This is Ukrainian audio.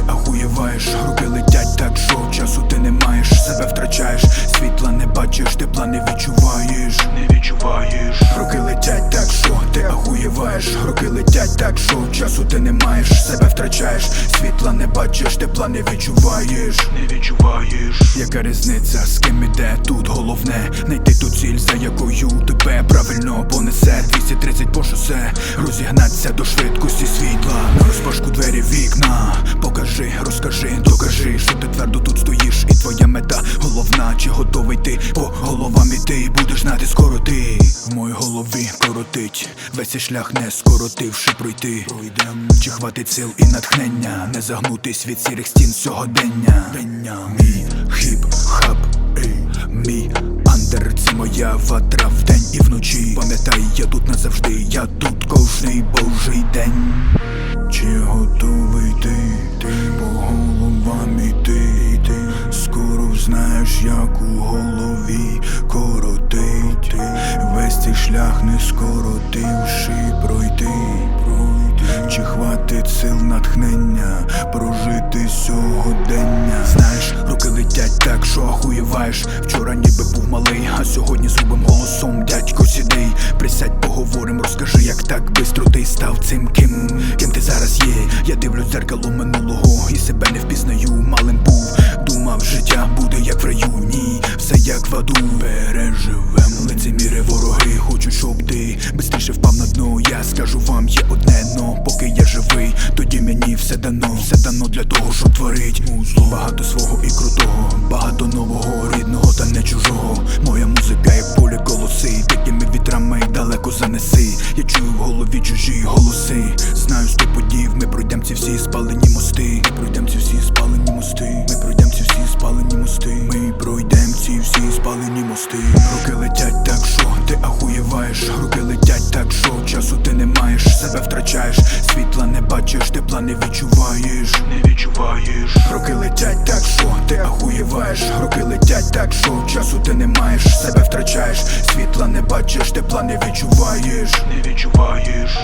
ахуєваєш, руки летять так, що часу ти не маєш, себе втрачаєш, світла не бачиш, тепла не відчуваєш, не відчуваєш, руки летять так, що ти ахуєваєш, руки летять так, що часу ти не маєш, себе втрачаєш, світла не бачиш, тепла не відчуваєш, не відчуваєш. Яка різниця, з ким іде тут головне, знайти ту ціль, за якою тебе правильно понесе. 230 по шосе, розігнаться до швидкості світла, на розпашку двері вікна. Покажи, розкажи, докажи, що ти твердо тут стоїш, і твоя мета головна, чи готовий ти по головам іти, будеш знати скоро коротить, весь цей шлях не скоротивши пройти. Пройдем, чи хватить сил і натхнення, не загнутись від сірих стін сьогодення. Дення. Мій хіп-хап, мій андер, це моя ватра вдень і вночі. Пам'ятай, я тут назавжди, я тут кожний божий день. Чи готовий ти, ти шлях не скоротивши пройти, пройти. Чи хватить сил натхнення прожити сьогодення? Знаєш, руки летять так, що ахуєваєш Присядь, поговорим, розкажи, як так бистро ти став цим ким? Ким ти зараз є, я дивлюсь дзеркало минулого І себе не впізнаю, малим був Думав, життя буде як в раю, ні, все як в аду. Переживем, лицеміри вороги. Хочуть, щоб ти бистріше впав на дно. Я скажу вам, є одне но. Поки я живий, тоді мені все дано. Все дано для того, щоб творить. Багато свого і крутого, багато нового, ми пройдем ці всі спалені мости. Ми пройдем ці всі спалені мости. Ми пройдем ці всі спалені мости. Ми пройдем ці всі спалені мости. Руки летять так, що ти ахуєваєш. Руки летять так, що часу ти не маєш. Себе втрачаєш, світла не бачиш, тепла не відчуваєш. Не відчуваєш. Руки летять так, що ти ахуєваєш. Руки летять так, що часу ти не маєш. Себе втрачаєш, світла не бачиш, тепла не відчуваєш. Не відчуваєш